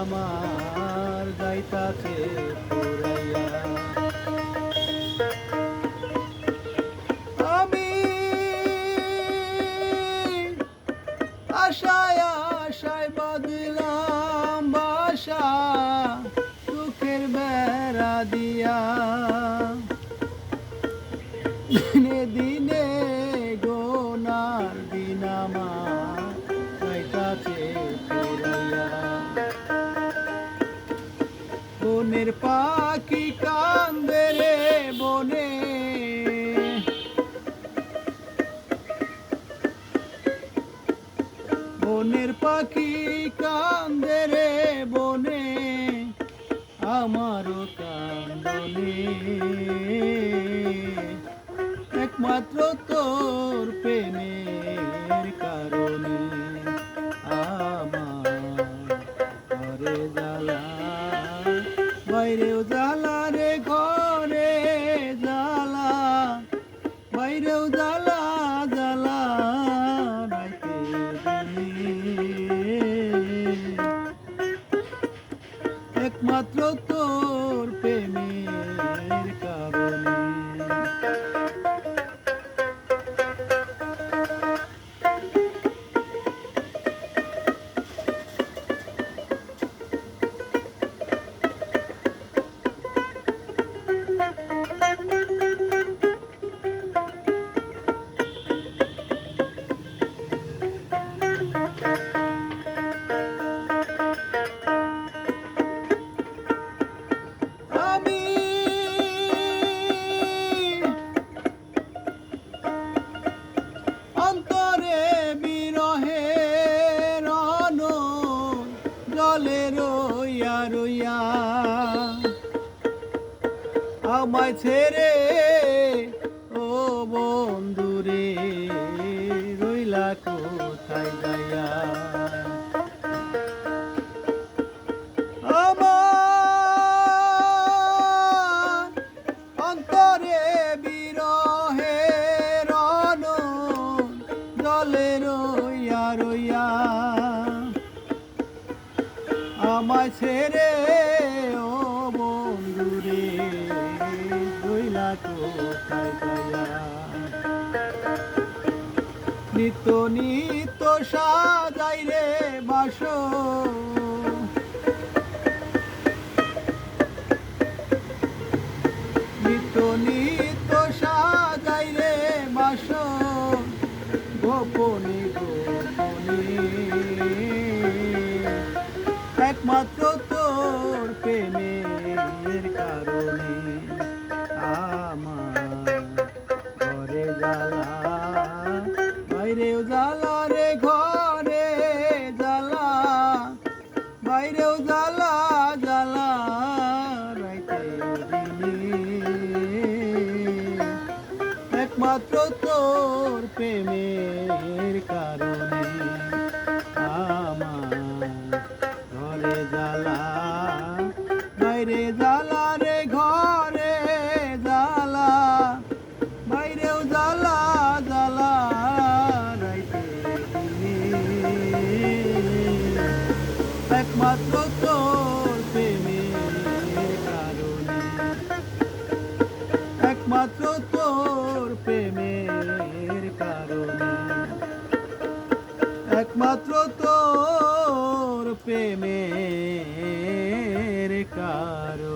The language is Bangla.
আমার যাইতাছে পুরাইয়া। আমি আশায় বনের পাখি কান্দে রে বনে। বনের পাখি কান্দে রে বনে, আমারও কান্দনে। একমাত্র তোর প্রেমের বাইরেও জ্বালা রে ঘরে জ্বালা বাইরেও জ্বালা জ্বালা রাইতে একমাত্র তোর আমায় ছেড়ে ও বন্ধুরে রইলা কোথায় যাইয়া? আমায় ছেড়ে ও বন্ধুরে রইলা নিত নিত্য সাজাই রে বাসো তোর প্রেমের কারণে ঘরে জ্বালা, বাইরে জ্বালা রে, ঘরে জ্বালা, বাইরেও জ্বালা জ্বালা একমাত্র তোর প্রেমের কারণে, একমাত্র একমাত্র তোর প্রেমের কারণে।